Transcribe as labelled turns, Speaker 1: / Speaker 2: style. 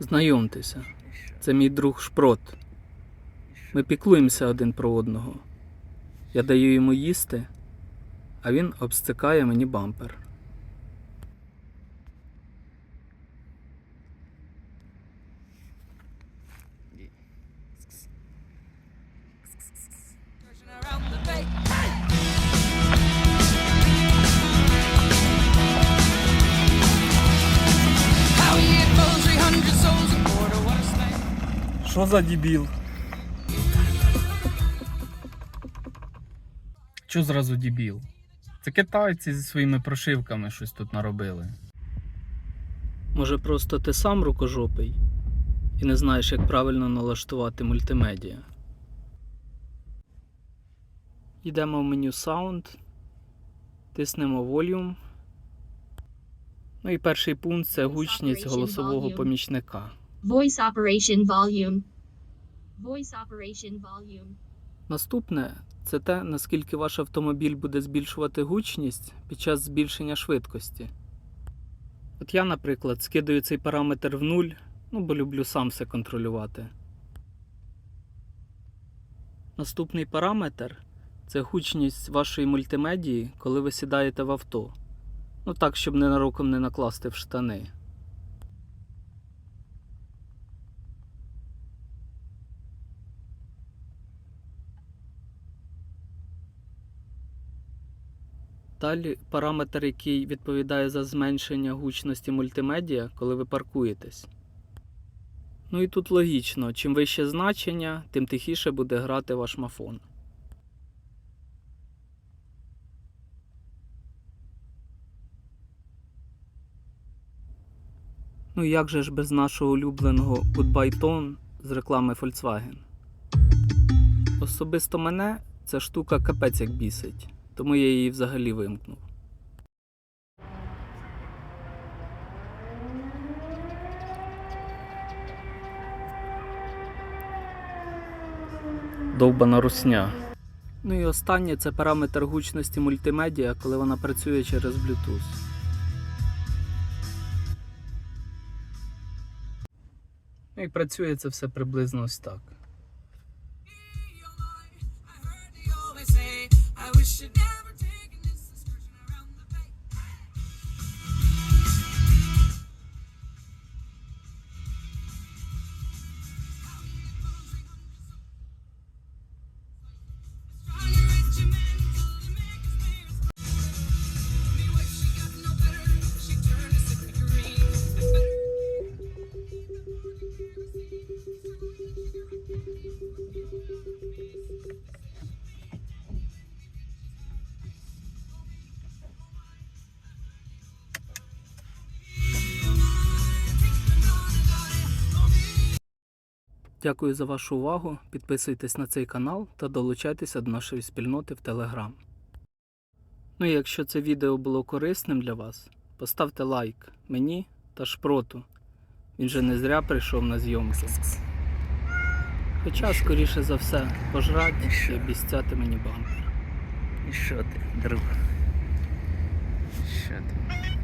Speaker 1: Знайомтеся, це мій друг Шпрот. Ми піклуємося один про одного. Я даю йому їсти, а він обстикає мені бампер. Що за дебіл? Що зразу дебіл? Це китайці зі своїми прошивками щось тут наробили. Може, просто ти сам рукожопий і не знаєш, як правильно налаштувати мультимедіа. Йдемо в меню Sound, тиснемо Volume. Ну і перший пункт це гучність голосового помічника.
Speaker 2: Voice operation volume. Voice operation volume.
Speaker 1: Наступне це те, наскільки ваш автомобіль буде збільшувати гучність під час збільшення швидкості. От я, наприклад, скидаю цей параметр в нуль, ну бо люблю сам все контролювати. Наступний параметр це гучність вашої мультимедії, коли ви сідаєте в авто. Ну так, щоб ненароком не накласти в штани. Далі параметр, який відповідає за зменшення гучності мультимедіа, коли ви паркуєтесь. Ну і тут логічно, чим вище значення, тим тихіше буде грати ваш мафон. Ну як же ж без нашого улюбленого Goodbye Tone з реклами Volkswagen? Особисто мене ця штука капець як бісить, тому я її взагалі вимкнув. Довбана русня. Ну і останнє це параметр гучності мультимедіа, коли вона працює через Bluetooth. Ну і працює це все приблизно ось так.
Speaker 3: should
Speaker 1: Дякую за вашу увагу. Підписуйтесь на цей канал та долучайтеся до нашої спільноти в Телеграм. Ну і якщо це відео було корисним для вас, поставте лайк мені та шпроту. Він же не зря прийшов на зйомки. Хоча, скоріше за все, пожрать і обіцяти мені бампер.
Speaker 4: І що ти, друг? Що ти?